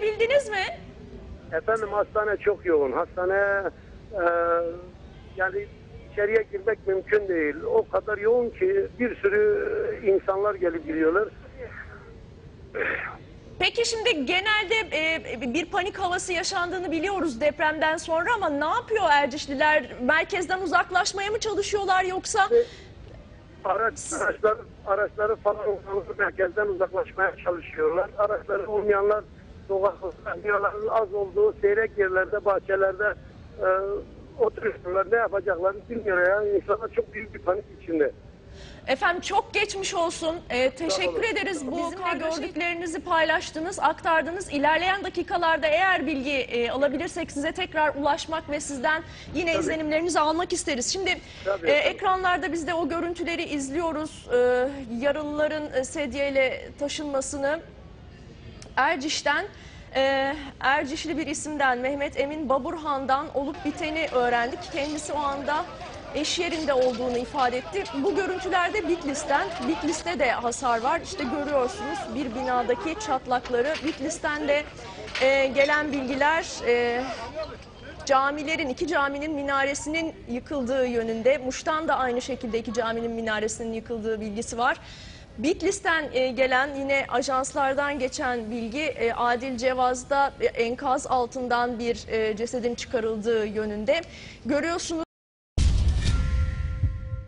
girebildiniz mi? Efendim hastane çok yoğun. Hastane e, yani içeriye girmek mümkün değil. O kadar yoğun ki bir sürü insanlar gelip gidiyorlar. Peki şimdi genelde e, bir panik havası yaşandığını biliyoruz depremden sonra ama ne yapıyor Ercişliler? Merkezden uzaklaşmaya mı çalışıyorlar yoksa? Araç, araçlar, araçları falan merkezden uzaklaşmaya çalışıyorlar. Araçları olmayanlar sokakta, binaların az olduğu seyrek yerlerde, bahçelerde e, oturuyorlar. Ne yapacaklarını bilmiyor ya. İnsanlar çok büyük bir panik içinde. Efendim çok geçmiş olsun. E, teşekkür olun. ederiz bu bizimle gördüklerinizi paylaştınız, aktardınız. İlerleyen dakikalarda eğer bilgi e, alabilirsek size tekrar ulaşmak ve sizden yine izlenimlerinizi almak isteriz. Şimdi Tabii, e, tabii. ekranlarda biz de o görüntüleri izliyoruz. E, yaralıların e, sedyeyle taşınmasını Erciş'ten e, Ercişli bir isimden Mehmet Emin Baburhan'dan olup biteni öğrendik. Kendisi o anda eş yerinde olduğunu ifade etti. Bu görüntülerde Bitlis'ten, Bitlis'te de hasar var. İşte görüyorsunuz bir binadaki çatlakları. Bitlis'ten de e, gelen bilgiler e, camilerin, iki caminin minaresinin yıkıldığı yönünde. Muş'tan da aynı şekilde iki caminin minaresinin yıkıldığı bilgisi var. Bitlis'ten e, gelen yine ajanslardan geçen bilgi e, Adil Cevaz'da e, enkaz altından bir cesedin çıkarıldığı yönünde. Görüyorsunuz